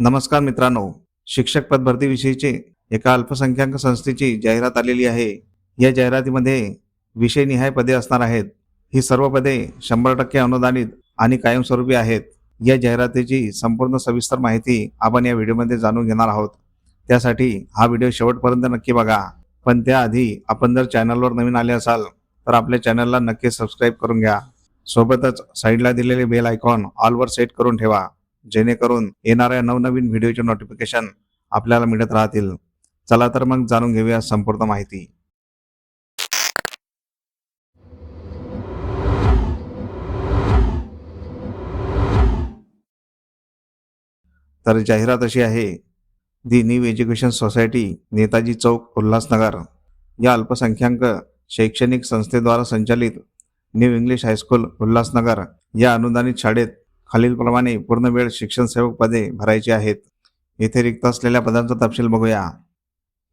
नमस्कार मित्रांनो. शिक्षक पद भरतीविषयीची एका अल्पसंख्याक संस्थेची जाहिरात आलेली आहे. या जाहिरातीमध्ये विषयनिहाय पदे असणार आहेत. ही सर्व पदे शंभर टक्के अनुदानित आणि कायमस्वरूपी आहेत. या जाहिरातीची संपूर्ण सविस्तर माहिती आपण या व्हिडिओमध्ये जाणून घेणार आहोत. त्यासाठी हा व्हिडिओ शेवटपर्यंत नक्की बघा. पण त्याआधी आपण जर चॅनलवर नवीन आले असाल तर आपल्या चॅनलला नक्की सबस्क्राईब करून घ्या. सोबतच साईडला दिलेले बेल आयकॉन ऑलवर सेट करून ठेवा. जेणेकरून येणाऱ्या नवनवीन व्हिडिओचे नोटिफिकेशन आपल्याला मिळत राहतील. चला तर मग जाणून घेऊया संपूर्ण माहिती. तर जाहिरात अशी आहे the new education society Netaji Chowk Ulhasnagar. या अल्पसंख्याक शैक्षणिक संस्थेद्वारा संचालित न्यू इंग्लिश हायस्कूल उल्हासनगर. या अनुदानित शाळेत खालीलप्रमाणे पूर्ण वेळ शिक्षण सेवक पदे भरायची आहेत. येथे रिक्त असलेल्या पदांचा तपशील बघूया.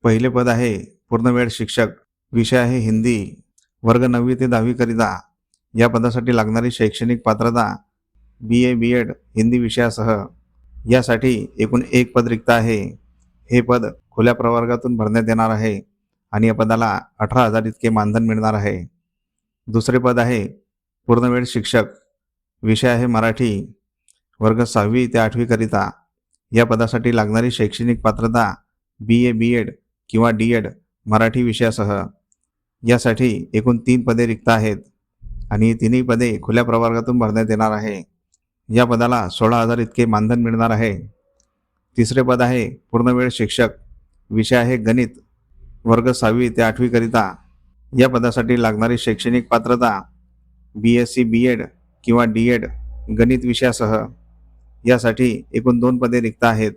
पहिले पद आहे पूर्ण वेळ शिक्षक. विषय आहे हिंदी. वर्ग नववी ते दहावी करिता. या पदासाठी लागणारी शैक्षणिक पात्रता B A B add Hindi विषयासह. यासाठी एकूण एक पद रिक्त आहे. हे पद खुल्या प्रवर्गातून भरण्यात येणार आहे आणि या पदाला अठरा हजार इतके मानधन मिळणार आहे. दुसरे पद आहे पूर्णवेळ शिक्षक. विषय आहे मराठी. वर्ग सहावी ते आठवीकरिता या पदासाठी लागणारी शैक्षणिक पात्रता बी ए बी एड किंवा डी एड मराठी विषयासह. यासाठी एकूण तीन पदे रिक्त आहेत आणि तिन्ही पदे खुल्या प्रवर्गातून भरण्यात येणार आहे. या पदाला सोळा हजार इतके मानधन मिळणार आहे. तिसरे पद आहे पूर्णवेळ शिक्षक. विषय आहे गणित. वर्ग सहावी ते आठवीकरिता या पदासाठी लागणारी शैक्षणिक पात्रता B S C B Ed किंवा डी एड गणित विषयासह यासाठी एकूण दोन पदे रिक्त आहेत.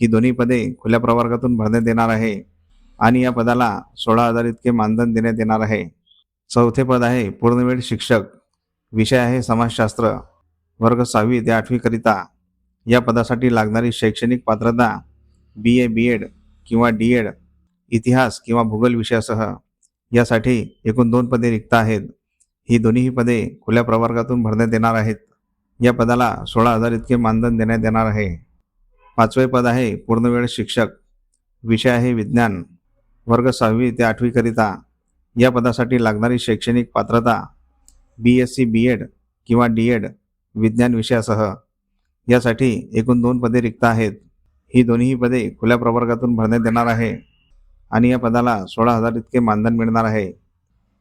ही दोन्ही पदे खुल्या प्रवर्गातून भरण्यात येणार आहे आणि या पदाला सोळा हजार इतके मानधन देण्यात येणार आहे. चौथे पद आहे पूर्णवेळ शिक्षक. विषय आहे समाजशास्त्र. वर्ग सहावी ते आठवीकरिता या पदासाठी लागणारी शैक्षणिक पात्रता बी ए बी एड किंवा डी एड इतिहास किंवा भूगोल विषयासह यासाठी एकूण दोन पदे रिक्त आहेत. ही दोन्हीही पदे खुल्या प्रवर्गातून भरण्यात येणार आहेत. या पदाला सोळा हजार इतके मानधन देण्यात येणार आहे. पाचवे पद आहे पूर्णवेळ शिक्षक. विषय आहे विज्ञान. वर्ग सहावी ते आठवीकरिता या पदासाठी लागणारी शैक्षणिक पात्रता B S C B Ed किंवा डी एड विज्ञान विषयासह. यासाठी एकूण दोन पदे रिक्त आहेत. ही दोन्ही पदे खुल्या प्रवर्गातून भरण्यात येणार आहे आणि या पदाला सोळा हजार इतके मानधन मिळणार आहे.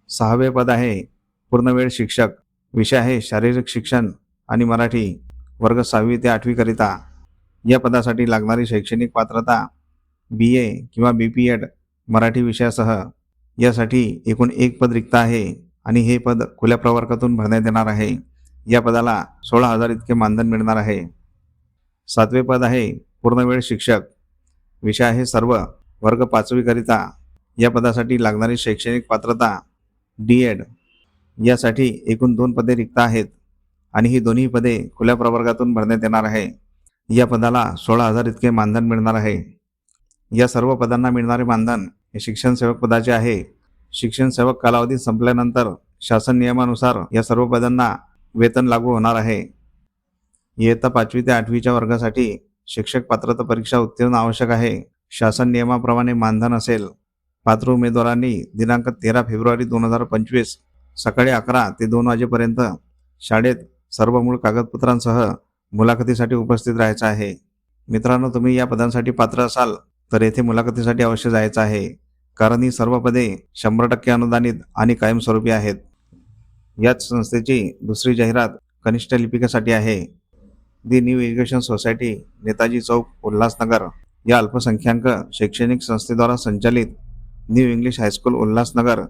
सहावे पद आहे पूर्णवेळ शिक्षक. विषय आहे शारीरिक शिक्षण आणि मराठी. वर्ग सहावी ते आठवीकरिता या पदासाठी लागणारी शैक्षणिक पात्रता बी ए किंवा बी पी एड मराठी विषयासह. यासाठी एकूण एक पद रिक्त आहे आणि हे पद खुल्या प्रवर्गातून भरण्यात येणार आहे. या पदाला सोळा हजार इतके मानधन मिळणार आहे. सातवे पद आहे पूर्णवेळ शिक्षक. विषय आहे सर्व. वर्ग पाचवीकरिता या पदासाठी लागणारी शैक्षणिक पात्रता डी एड यासाठी एकूण दोन पदे रिक्त आहेत आणि ही दोन्ही पदे खुल्या प्रवर्गातून भरण्यात येणार आहे. या पदाला सोळा हजार इतके मानधन मिळणार आहे. या सर्व पदांना मिळणारे मानधन हे शिक्षण सेवक पदाचे आहे. शिक्षण सेवक कालावधी संपल्यानंतर शासन नियमानुसार या सर्व पदांना वेतन लागू होणार आहे. इयत्ता पाचवी ते आठवीच्या वर्गासाठी शिक्षक पात्रता परीक्षा उत्तीर्ण आवश्यक आहे. शासन नियमाप्रमाणे मानधन असेल. पात्र उमेदवारांनी दिनांक तेरा फेब्रुवारी दोन हजार पंचवीस सकाळी अकरा ते दोन वाजेपर्यंत शाळेत सर्व मूळ कागदपत्रांसह मुलाखतीसाठी उपस्थित राहायचं आहे. मित्रांनो तुम्ही या पदांसाठी पात्र असाल तर येथे मुलाखतीसाठी अवश्य जायचं आहे. कारण ही सर्व पदे शंभर टक्के अनुदानित आणि कायमस्वरूपी आहेत. याच संस्थेची दुसरी जाहिरात कनिष्ठ लिपिकेसाठी आहे. The new education society Netaji Chowk Ulhasnagar. या अल्पसंख्याक शैक्षणिक संस्थेद्वारा संचालित न्यू इंग्लिश हायस्कूल उल्हासनगर.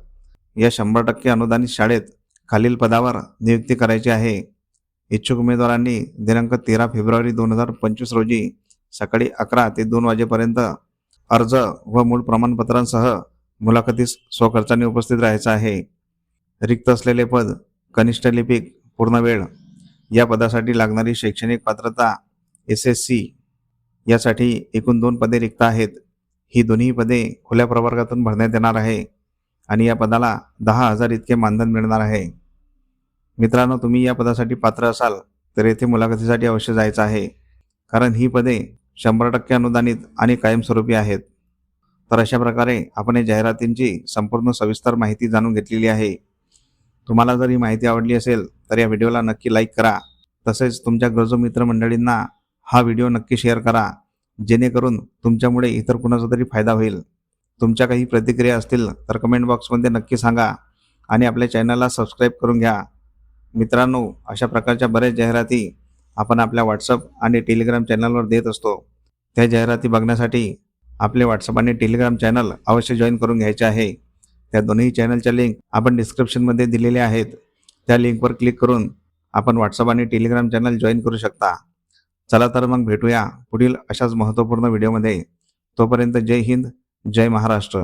या शंभर टक्के अनुदानित शाळेत खालील पदावर नियुक्ती करायची आहे. इच्छुक उमेदवारांनी दिनांक तेरा फेब्रुवारी दोन हजार पंचवीस रोजी सकाळी अकरा ते दोन वाजेपर्यंत अर्ज व मूळ प्रमाणपत्रांसह मुलाखतीस स्वखर्चाने उपस्थित राहायचं आहे. रिक्त असलेले पद कनिष्ठ लिपिक पूर्ण वेळ या पदासाठी लागणारी शैक्षणिक पात्रता एस एस सी यासाठी एकूण दोन पदे रिक्त आहेत. ही दोन्ही पदे खुल्या प्रवर्गातून भरण्यात येणार आहे. आणि या पदाला दहा हजार इतके मानधन मिळणार आहे. मित्रांनो तुम्ही या पदासाठी पात्र असाल तर येथे मुलाखतीसाठी अवश्य जायचं आहे. कारण ही पदे शंभर टक्के अनुदानित आणि कायमस्वरूपी आहेत. तर अशा प्रकारे आपण या जाहिरातींची संपूर्ण सविस्तर माहिती जाणून घेतलेली आहे. तुम्हाला जर ही माहिती आवडली असेल तर या व्हिडिओला नक्की लाईक करा. तसेच तुमच्या गरजू मित्रमंडळींना हा व्हिडिओ नक्की शेअर करा. जेणेकरून तुमच्यामुळे इतर कुणाचा तरी फायदा होईल. तुमच्या काही प्रतिक्रिया असतील तर कमेंट बॉक्समध्ये नक्की सांगा आणि आपल्या चॅनलला सबस्क्राईब करून घ्या. मित्रांनो अशा प्रकारच्या बऱ्याच जाहिराती आपण आपल्या व्हॉट्सअप आणि टेलिग्राम चॅनलवर देत असतो. त्या जाहिराती बघण्यासाठी आपले व्हॉट्सअप आणि टेलिग्राम चॅनल अवश्य जॉईन करून घ्यायचे आहे. त्या दोन्ही चॅनलच्या लिंक आपण डिस्क्रिप्शनमध्ये दिलेल्या आहेत. त्या लिंकवर क्लिक करून आपण व्हॉट्सअप आणि टेलिग्राम चॅनल जॉईन करू शकता. चला तर मग भेटूया पुढील अशाच महत्त्वपूर्ण व्हिडिओमध्ये तोपर्यंत जय हिंद. जय महाराष्ट्र.